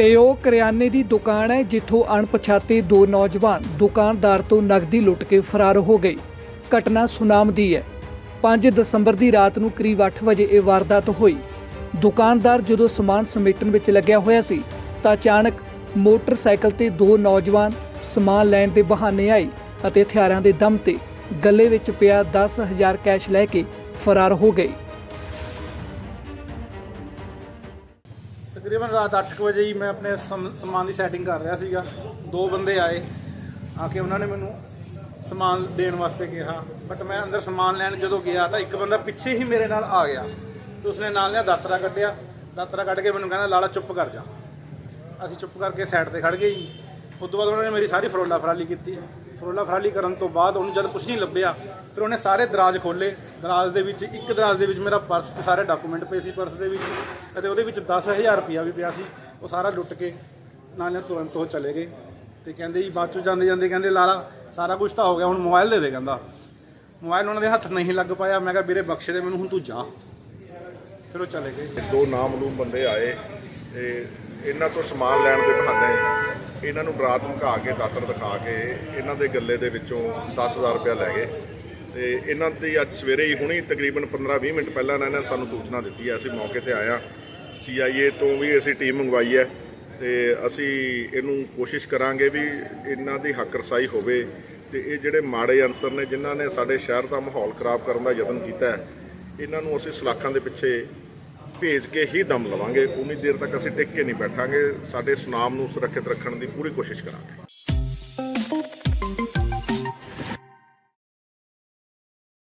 ਇਹ ਉਹ ਕਰਿਆਨੇ ਦੀ ਦੁਕਾਨ ਹੈ, ਜਿੱਥੋਂ ਅਣਪਛਾਤੇ ਦੋ ਨੌਜਵਾਨ ਦੁਕਾਨਦਾਰ ਤੋਂ ਨਕਦੀ ਲੁੱਟ ਕੇ ਫਰਾਰ ਹੋ ਗਏ। ਘਟਨਾ ਸੁਨਾਮ ਦੀ ਹੈ। 5 ਦਸੰਬਰ ਦੀ ਰਾਤ ਨੂੰ ਕਰੀਬ 8 ਵਜੇ ਇਹ ਵਾਰਦਾਤ ਹੋਈ। ਦੁਕਾਨਦਾਰ ਜਦੋਂ ਸਮਾਨ ਸਮੇਟਣ ਵਿੱਚ ਲੱਗਿਆ ਹੋਇਆ ਸੀ, ਤਾਂ ਅਚਾਨਕ ਮੋਟਰਸਾਈਕਲ ਤੇ ਦੋ ਨੌਜਵਾਨ ਸਮਾਨ ਲੈਣ ਦੇ ਬਹਾਨੇ ਆਏ ਅਤੇ ਹਥਿਆਰਾਂ ਦੇ ਦਮ ਤੇ ਗੱਲੇ ਵਿੱਚ ਪਿਆ 10000 ਕੈਸ਼ ਲੈ ਕੇ ਫਰਾਰ ਹੋ ਗਏ। ਤਕਰੀਬਨ ਰਾਤ 8 ਕੁ ਵਜੇ ਹੀ ਮੈਂ ਆਪਣੇ ਸਮ- ਸਮਾਨ ਦੀ ਸੈਟਿੰਗ ਕਰ ਰਿਹਾ ਸੀਗਾ। ਦੋ ਬੰਦੇ ਆਏ, ਆ ਕੇ ਉਹਨਾਂ ਨੇ ਮੈਨੂੰ ਸਮਾਨ ਦੇਣ ਵਾਸਤੇ ਕਿਹਾ। ਬਟ ਮੈਂ ਅੰਦਰ ਸਮਾਨ ਲੈਣ ਜਦੋਂ ਗਿਆ ਤਾਂ ਇੱਕ ਬੰਦਾ ਪਿੱਛੇ ਹੀ ਮੇਰੇ ਨਾਲ ਆ ਗਿਆ। ਤੇ ਉਸਨੇ ਨਾਲ ਨੇ ਦਾਤਰਾ ਕੱਢਿਆ। ਦਾਤਰਾ ਕੱਢ ਕੇ ਮੈਨੂੰ ਕਹਿੰਦਾ, ਲਾਲਾ, ਚੁੱਪ ਕਰ ਜਾ। ਅਸੀਂ ਚੁੱਪ ਕਰਕੇ ਸਾਈਡ ਤੇ ਖੜ ਗਏ ਜੀ। ਉਸ ਤੋਂ ਬਾਅਦ ਉਹਨਾਂ ਨੇ ਮੇਰੀ ਸਾਰੀ ਫਰੋਲਾ ਫਰਾਲੀ ਕੀਤੀ। ਫਰੋਲਾ ਫਰਾਲੀ ਕਰਨ ਤੋਂ ਬਾਅਦ ਉਹਨੂੰ ਜਦ ਕੁਝ ਨਹੀਂ ਲੱਭਿਆ, ਫਿਰ ਉਹਨੇ ਸਾਰੇ ਦਰਾਜ ਖੋਲੇ ਦਰਾਜ ਦੇ ਵਿੱਚ, ਇੱਕ ਦਰਾਜ ਦੇ ਵਿੱਚ ਮੇਰਾ ਪਰਸ ਤੇ ਸਾਰੇ ਡਾਕੂਮੈਂਟ ਪਏ ਸੀ ਪਰਸ ਦੇ ਵਿੱਚ, ਅਤੇ ਉਹਦੇ ਵਿੱਚ 10000 ਰੁਪਇਆ ਵੀ ਪਿਆ ਸੀ। ਉਹ ਸਾਰਾ ਲੁੱਟ ਕੇ ਨਾਲ ਤੁਰੰਤ ਉਹ ਚਲੇ ਗਏ। ਤੇ ਕਹਿੰਦੇ ਜੀ ਬਾਅਦ ਚੋਂ ਜਾਂਦੇ ਜਾਂਦੇ ਕਹਿੰਦੇ, ਲਾਲਾ, ਸਾਰਾ ਕੁਝ ਤਾਂ ਹੋ ਗਿਆ, ਹੁਣ ਮੋਬਾਈਲ ਦੇ ਦੇ, ਕਹਿੰਦਾ। ਮੋਬਾਈਲ ਉਹਨਾਂ ਦੇ ਹੱਥ ਨਹੀਂ ਲੱਗ ਪਾਇਆ। ਮੈਂ ਕਿਹਾ, ਵੀਰੇ, ਬਖਸ਼ ਦੇ ਮੈਨੂੰ, ਹੁਣ ਤੂੰ ਜਾ। ਫਿਰ ਉਹ ਚਲੇ ਗਏ। ਦੋ ਨਾਮਲੂਮ ਬੰਦੇ ਆਏ। ਤੇ ਇਹਨਾਂ ਤੋਂ ਸਮਾਨ ਲੈਣ ਦੇ ਬਹਾਨੇ ਇਹਨਾਂ ਨੂੰ ਬਰਾਤ ਮੁਕਾ ਕੇ ਦਾਤਰ ਦਿਖਾ ਕੇ ਇਹਨਾਂ ਦੇ ਗੱਲੇ ਦੇ ਵਿੱਚੋਂ 10000 ਰੁਪਇਆ ਲੈ ਗਏ। ਤੇ ਇਹਨਾਂ ਦੀ ਅੱਜ ਸਵੇਰੇ ਹੀ ਹੁਣੀ ਤਕਰੀਬਨ 15-20 ਮਿੰਟ ਪਹਿਲਾਂ ਇਹਨਾਂ ਨੇ ਸਾਨੂੰ ਸੂਚਨਾ ਦਿੱਤੀ ਹੈ। ਅਸੀਂ ਮੌਕੇ ਤੇ ਆਇਆ ਸੀਆਈਏ ਤੋਂ ਵੀ ਅਸੀਂ ਟੀਮ ਮੰਗਵਾਈ ਹੈ ਤੇ ਅਸੀਂ ਇਹਨੂੰ ਕੋਸ਼ਿਸ਼ ਕਰਾਂਗੇ ਵੀ ਇਹਨਾਂ ਦੀ ਹੱਕ ਰਸਾਈ ਹੋਵੇ ਤੇ ਇਹ ਜਿਹੜੇ ਮਾੜੇ ਅਨਸਰ ਨੇ ਜਿਨ੍ਹਾਂ ਨੇ ਸਾਡੇ ਸ਼ਹਿਰ ਦਾ ਮਾਹੌਲ ਖਰਾਬ ਕਰਨ ਦਾ ਯਤਨ ਕੀਤਾ ਹੈ, ਇਹਨਾਂ ਨੂੰ ਅਸੀਂ ਸਲਾਖਾਂ ਦੇ ਪਿੱਛੇ ਭੇਜ ਕੇ ਹੀ ਦਮ ਲਵਾਂਗੇ। ਉਨੀ ਦੇਰ ਤੱਕ ਅਸੀਂ ਟਿਕ ਕੇ ਨਹੀਂ ਬੈਠਾਂਗੇ। ਸਾਡੇ ਸੁਨਾਮ ਨੂੰ ਸੁਰੱਖਿਅਤ ਰੱਖਣ ਦੀ ਪੂਰੀ ਕੋਸ਼ਿਸ਼ ਕਰਾਂਗੇ।